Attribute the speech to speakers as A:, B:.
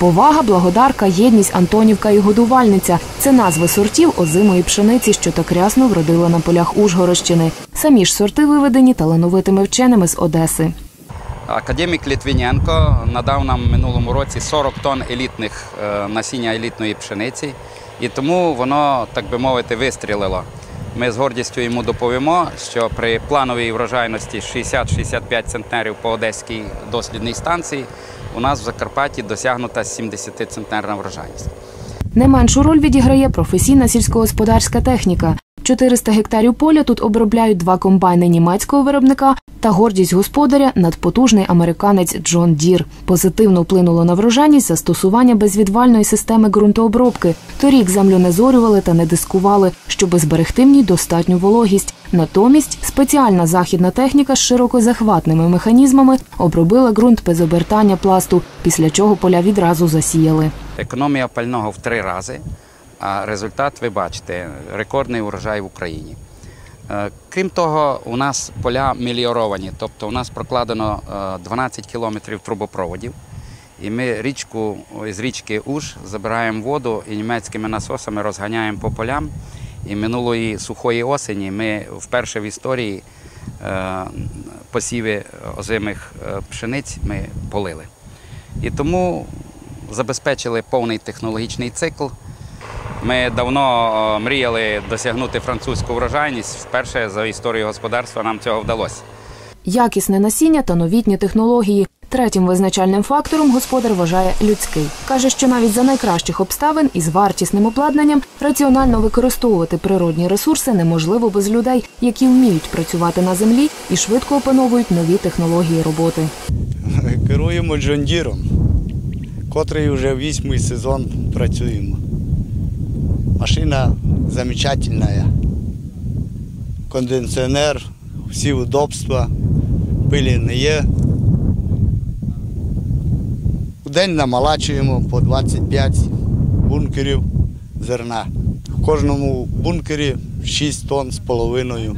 A: Повага, благодарка, єдність, Антонівка і годувальниця це назви сортів озимої пшениці, що так рясно вродила на полях Ужгородщини. Самі ж сорти виведені талановитими вченими з Одеси.
B: Академік Літвіненко надав нам минулому році 40 тонн елітних е, насіння елітної пшениці, і тому воно, так би мовити, вистрілило. Ми з гордістю йому доповімо, що при плановій врожайності 60-65 центнерів по одеській дослідній станції у нас в Закарпатті досягнута 70-центнерна врожайність.
A: Не меншу роль відіграє професійна сільськогосподарська техніка. 400 гектарів поля тут обробляють два комбайни німецького виробника та гордість господаря надпотужний американець Джон Дір. Позитивно вплинуло на врожайність застосування безвідвальної системи ґрунтообробки. Торік землю не зорювали та не дискували, щоби зберегти в ній достатню вологість. Натомість спеціальна західна техніка з широкозахватними механізмами обробила ґрунт без обертання пласту, після чого поля відразу засіяли.
B: Економія пального в три рази, а результат ви бачите рекордний урожай в Україні. Е, Крім того, у нас поля меліоровані, тобто у нас прокладено е, 12 кілометрів трубопроводів. І ми річку з річки Уж забираємо воду і німецькими насосами розганяємо по полям. І минулої сухої осені ми вперше в історії е, посіви озимих е, пшениць ми полили. І тому забезпечили повний технологічний цикл. Ми давно е, мріяли досягнути французьку врожайність. Вперше за історію господарства нам цього вдалося.
A: Якісне насіння та новітні технології. Третім визначальним фактором господар вважає людський. Каже, що навіть за найкращих обставин із вартісним обладнанням раціонально використовувати природні ресурси неможливо без людей, які вміють працювати на землі і швидко опановують нові технології роботи.
C: Керуємо Джондіром, котрий вже вісьмий сезон працюємо. Машина замечательная. Кондиціонер, всі удобства, пилі не є. У день намалачуємо по 25 бункерів зерна. В кожному бункері 6 тонн з половиною